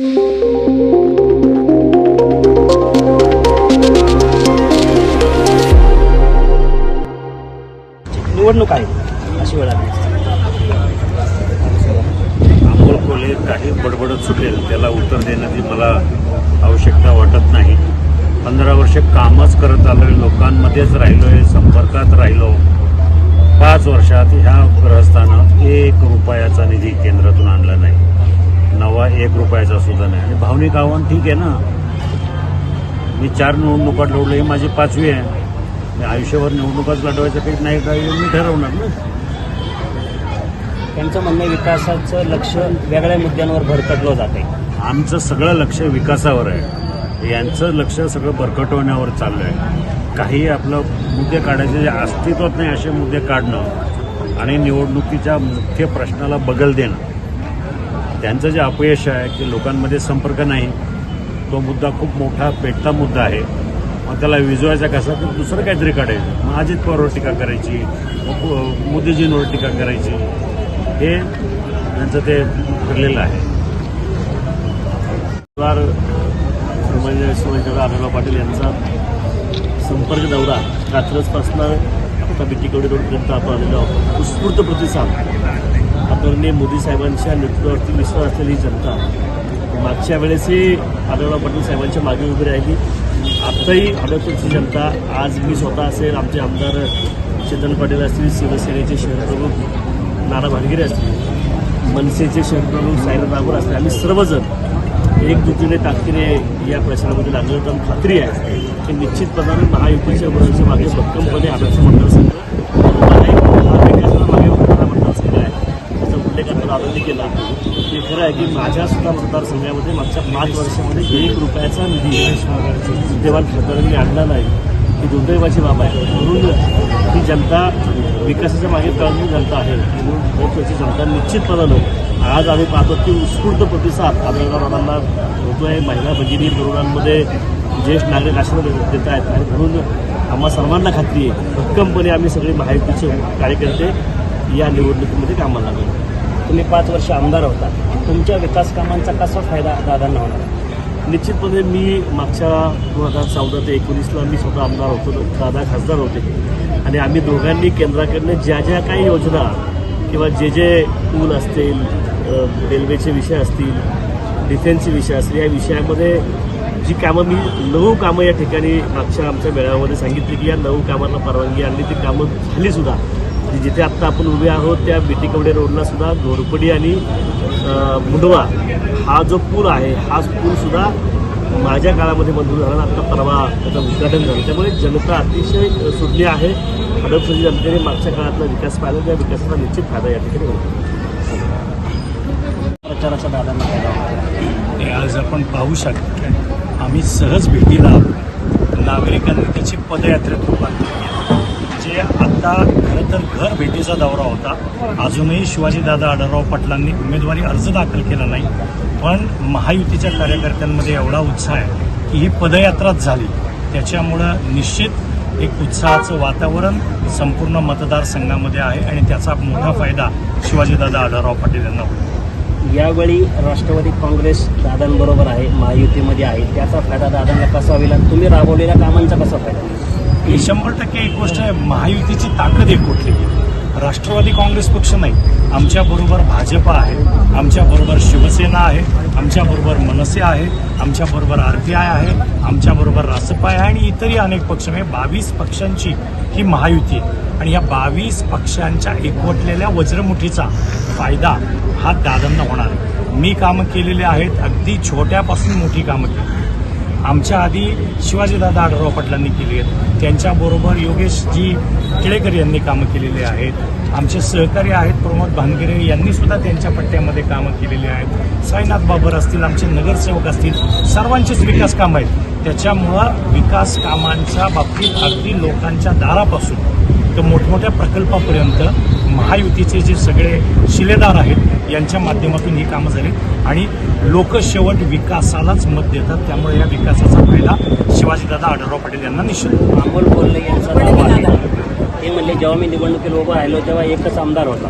निवडणूक आहे. अशी वेळ आली. अमोल काही बडबडत सुटेल त्याला उत्तर देण्याची मला आवश्यकता वाटत नाही. पंधरा वर्ष कामच करत आलोय लोकांमध्येच राहिलोय संपर्कात राहिलो. पाच वर्षात ह्या ग्रहस्थानं एक रुपयाचा निधी केंद्रातून आणला नाही. नवा एक रुपयाचा सुद्धा नाही. आणि भावनिक आव्हान ठीक आहे ना. मी चार निवडणुका लढलो ही माझी पाचवी आहे. मी आयुष्यभर निवडणुकाच लढवायचं काही नाही काही मी ठरवणार ना. त्यांचं म्हणणं आहे, विकासाचं लक्ष वेगळ्या मुद्द्यांवर भरकटलं जाते आमचं सगळं लक्ष विकासावर आहे. यांचं लक्ष सगळं बरकटवण्यावर चाललं आहे काही आपलं मुद्दे काढायचे जे अस्तित्वात नाही असे मुद्दे काढणं आणि निवडणुकीच्या मुख्य प्रश्नाला बगल देणं. त्यांचं जे अपयश आहे की लोकांमध्ये संपर्क नाही तो मुद्दा खूप मोठा पेटता मुद्दा आहे. मग त्याला विजवायचा कसा? तर दुसरं काहीतरी काढायचं. मग अजित पवारवर टीका करायची मग मोदीजींवर टीका करायची. हे त्यांचं ते ठरलेलं आहे. पवार म्हणजे शिवाजीराव आढळराव पाटील यांचा संपर्क दौरा कात्रजपासून आता बिटीकवडी रोडपर्यंत आपण आलेलो उत्स्फूर्त प्रतिसाद. आदरणीय मोदी साहेबांच्या नेतृत्वावरती विश्वास असलेली जनता मागच्या वेळेसही आढळराव पाटील साहेबांच्या मागे उभी राहिली. आत्ताही आदरपूरची जनता आज मी स्वतः असेल आमचे आमदार चेतन पाटील असतील शिवसेनेचे शहरप्रमुख नाना भानगिरे असतील मनसेचे शहरप्रमुख साईनाथ नागोर असतील आम्ही सर्वजण एकजुटीने ताकदीने या प्रचारामध्ये लागलं तर खात्री आहे की निश्चितपणाने महायुतीच्या बरोबरच्या मागे भक्कमपणे आदर्श मंडळ संघ आहे त्याचा केला ते खरं आहे की माझ्या सुद्धा मतदारसंघामध्ये मागच्या पाच वर्षामध्ये एक रुपयाचा निधी देवाण खासदारांनी आणला नाही. ही दुर्दैवाची बाब आहे. म्हणून ही जनता विकासाच्या मागे कळणारी जनता आहे. म्हणून महत्त्वाची जनता निश्चितपणानं आज आम्ही पाहतो की उत्स्फूर्त प्रतिसाद आजांना होतो आहे महिला भगिनी तरुणांमध्ये ज्येष्ठ नागरिक आशीर्वाद देत आहेत. आणि म्हणून आम्हा सर्वांना खात्री आहे. भक्कमपणे आम्ही सगळे महायुतीचे कार्यकर्ते या निवडणुकीमध्ये कामाला लागलो. तुम्ही पाच वर्ष आमदार होता. तुमच्या विकास कामांचा कसा फायदा दादांना होणार? निश्चितपणे मी मागच्या दोन हजार चौदा ते एकोणीसला मी स्वतः आमदार होतो. दादा खासदार होते. आणि आम्ही दोघांनी केंद्राकडनं ज्या ज्या काही योजना किंवा जे जे पूल असतील रेल्वेचे विषय असतील डिफेन्सचे विषय असतील या विषयामध्ये जी कामं मी नऊ कामं या ठिकाणी मागच्या आमच्या मेळाव्यामध्ये सांगितली की या नऊ कामांना परवानगी आणली. ती कामं झालीसुद्धा जिथे आत्ता आपण उभे आहोत त्या बिटीकवडे रोडला सुद्धा घोरपडी आणि मुंडवा हा जो पूल आहे हा पूल सुद्धा माझ्या काळामध्ये मंजूर झाला आणि आता परवा त्याचं उद्घाटन झालं. त्यामुळे जनता अतिशय सुज्ञ आहे. हडपसरी जनतेने मागच्या काळातला विकास पाहिला त्या विकासाचा निश्चित फायदा या ठिकाणी होतो. प्रचाराचा दादांना फायदा आज आपण पाहू शकतो. आम्ही सहज भेटीला नागरिकांनी त्याची पदयात्रेत रूपांतर केलं. जे आता खरं तर घर भेटीचा दौरा होता. अजूनही शिवाजीदादा आढळराव पाटलांनी उमेदवारी अर्ज दाखल केला नाही. पण महायुतीच्या कार्यकर्त्यांमध्ये एवढा उत्साह आहे की ही पदयात्राच झाली. त्याच्यामुळं निश्चित एक उत्साहाचं वातावरण संपूर्ण मतदारसंघामध्ये आहे आणि त्याचा मोठा फायदा शिवाजीदादा आढळराव पाटील यांना होईल यावेळी राष्ट्रवादी काँग्रेस दादांबरोबर आहे महायुतीमध्ये आहे. त्याचा फायदा दादांना कसा होईल आणि तुम्ही राबवलेल्या कामांचा कसा फायदा होईल? ही शंभर टक्के एक गोष्ट आहे महायुतीची ताकद एक कुठली? राष्ट्रवादी काँग्रेस पक्ष नाही. आमच्याबरोबर भाजप आहे आमच्याबरोबर शिवसेना आहे आमच्याबरोबर मनसे आहे आमच्याबरोबर आर पी आय आहे आमच्याबरोबर रासपा आहे आणि इतरही अनेक पक्ष म्हणजे बावीस पक्षांची ही महायुती आहे. आणि या बावीस पक्षांच्या एकवटलेल्या वज्रमुठीचा फायदा हा दादांना होणार आहे. मी कामं केलेली आहेत अगदी छोट्यापासून मोठी कामं केली. आमच्या आधी शिवाजीदादा आढळराव पाटलांनी केली आहेत. त्यांच्याबरोबर योगेशजी केळेकर यांनी कामं केलेली आहेत. आमचे सहकारी आहेत प्रमोद भानगिरे यांनी सुद्धा त्यांच्या पट्ट्यामध्ये कामं केलेली आहेत. साईनाथ बाबर असतील आमचे नगरसेवक असतील सर्वांचेच विकास कामं आहेत. त्याच्यामुळं विकास कामांच्या बाबतीत अगदी लोकांच्या दारापासून तर मोठमोठ्या प्रकल्पापर्यंत महायुतीचे जे सगळे शिलेदार आहेत यांच्या माध्यमातून ही कामं झाली. आणि लोक शेवट विकासालाच मत देतात त्यामुळे या विकासाचा फायदा शिवाजीदादा आढळराव पाटील यांना निश्चित. अमोल कोल्हे यांचा दावा आहे. ते म्हणले जेव्हा मी निवडणुकीला उभं राहिलो तेव्हा एकच आमदार होता.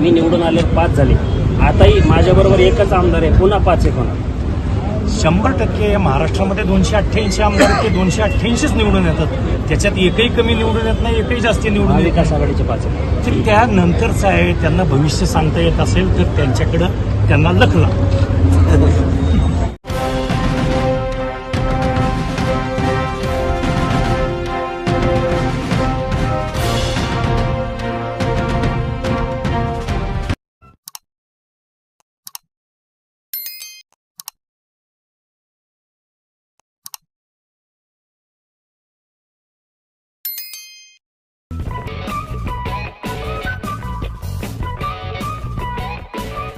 मी निवडून आले पाच झाले. आताही माझ्याबरोबर एकच आमदार आहे पुन्हा पाच आहे कोणा शंभर टक्के महाराष्ट्रामध्ये दोनशे अठ्ठ्याऐंशी आमदार ते दोनशे अठ्ठ्याऐंशीच निवडून येतात त्याच्यात एकही कमी निवडून येत नाही एकही जास्ती निवडून. महाविकास आघाडीचे पाच आहेत. ते त्यानंतरचं आहे त्यांना भविष्य सांगता येत असेल तर त्यांच्याकडं त्यांना लखला